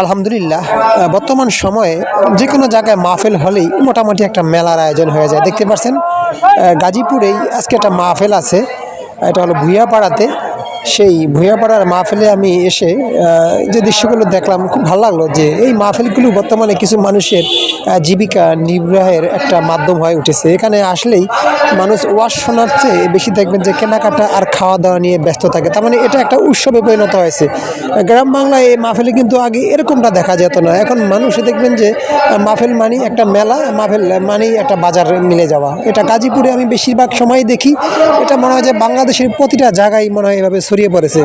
আলহামদুলিল্লাহ বর্তমান সময়ে যে কোনো জায়গায় মাহফেল হলেই মোটামুটি একটা মেলার আয়োজন হয়ে যায়। দেখতে পাচ্ছেন গাজীপুরেই আজকে একটা মাহফেল আছে, এটা হলো ভুইয়াপাড়াতে। সেই ভুইয়াপাড়ার মাহফিলে আমি এসে যে দৃশ্যগুলো দেখলাম, খুব ভালো লাগল যে এই মাহফিলগুলো বর্তমানে কিছু মানুষের জীবিকা নির্বাহের একটা মাধ্যম হয়ে উঠেছে। এখানে আসলেই মানুষ ওয়াশ শোনার চেয়ে বেশি দেখবেন যে কেনাকাটা আর খাওয়া দাওয়া নিয়ে ব্যস্ত থাকে। তার মানে এটা একটা উৎসবে পরিণত হয়েছে। গ্রাম বাংলায় এই মাহফিলে কিন্তু আগে এরকমটা দেখা যেত না। এখন মানুষ দেখবেন যে মাহফিল মানি একটা মেলা, মাহফিল মানি একটা বাজার মিলে যাওয়া। এটা গাজীপুরে আমি বেশিরভাগ সময় দেখি। এটা মনে হয় যে বাংলাদেশের প্রতিটা জায়গায় মনে হয় এভাবে ছড়িয়ে পড়েছে।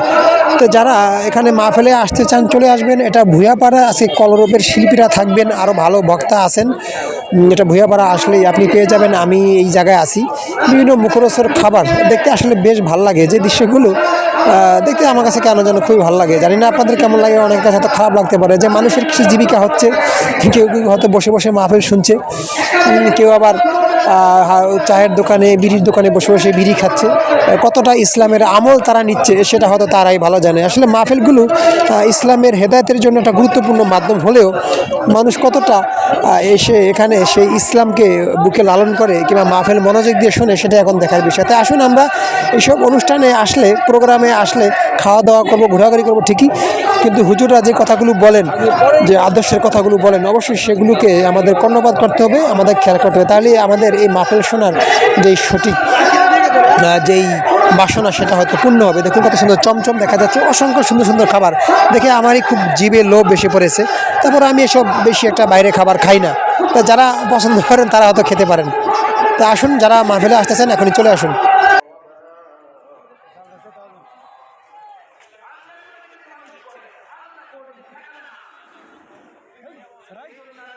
তো যারা এখানে মাহফিলে আসতে চান, চলে আসবেন। এটা ভুয়াপাড়া আছে কলরবের শিল্পীরা থাকবেন আরও ভালো বক্তা আছেন। এটা ভুয়াপাড়া আসলেই আপনি পেয়ে যাবেন, আমি এই জায়গায় আছি। বিভিন্ন মুখরোচর খাবার, দেখতে আসলে বেশ ভালো লাগে যে দৃশ্যগুলো। দেখতে আমার কাছে কেন যেন খুবই ভালো লাগে। জানি না আপনাদের কেমন লাগে, অনেকের কাছে হয়তো খারাপ লাগতে পারে যে মানুষের কিছু জীবিকা হচ্ছে, কেউ কেউ হয়তো বসে বসে মাহফিল শুনছে। কেউ আবার চায়ের দোকানে, বিড়ির দোকানে বসে বসে বিড়ি খাচ্ছে। কতটা ইসলামের আমল তারা নিচ্ছে সেটা হয়তো তারাই ভালো জানে। আসলে মাহফিলগুলো ইসলামের হেদায়তের জন্য একটা গুরুত্বপূর্ণ মাধ্যম হলেও মানুষ কতটা এসে এখানে সেই ইসলামকে বুকে লালন করে কিংবা মাহফিল মনোযোগ দিয়ে শোনে সেটা এখন দেখার বিষয়। তাই আসুন আমরা এইসব অনুষ্ঠানে আসলে, প্রোগ্রামে আসলে খাওয়া দাওয়া করব, ঘোরাঘুরি করব ঠিকই। কিন্তু হুজুররা যে কথাগুলো বলেন, যে আদর্শের কথাগুলো বলেন, অবশ্যই সেগুলোকে আমাদের কর্ণপাত করতে হবে, আমাদের খেয়াল করতে হবে। তাহলে আমাদের এই মাহফিল শোনার যেই সঠিক যেই বাসনা, সেটা হয়তো পূর্ণ হবে। দেখুন কত সুন্দর চমচম দেখা যাচ্ছে, অসংখ্য সুন্দর সুন্দর খাবার। দেখে আমারই খুব জিভে লোভ বেশি পড়েছে। তারপর আমি এসব বেশি একটা বাইরে খাবার খাই না। তা যারা পছন্দ করেন, তারা হয়তো খেতে পারেন। তা আসুন, যারা মাহফিলে আসতেছেন, এখনই চলে আসুন। right?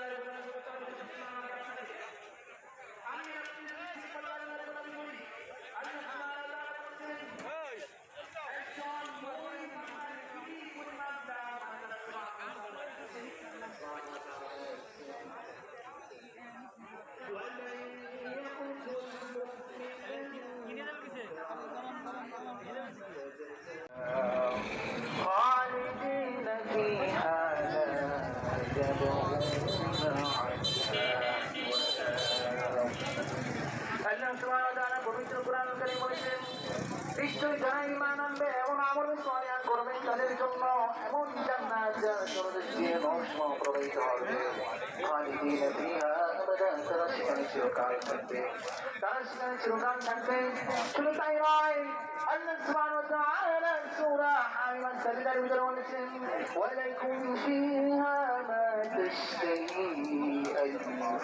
পবিত্র কোরআন কারীম বলেছেন নিশ্চয়ই যারা ঈমান আনবে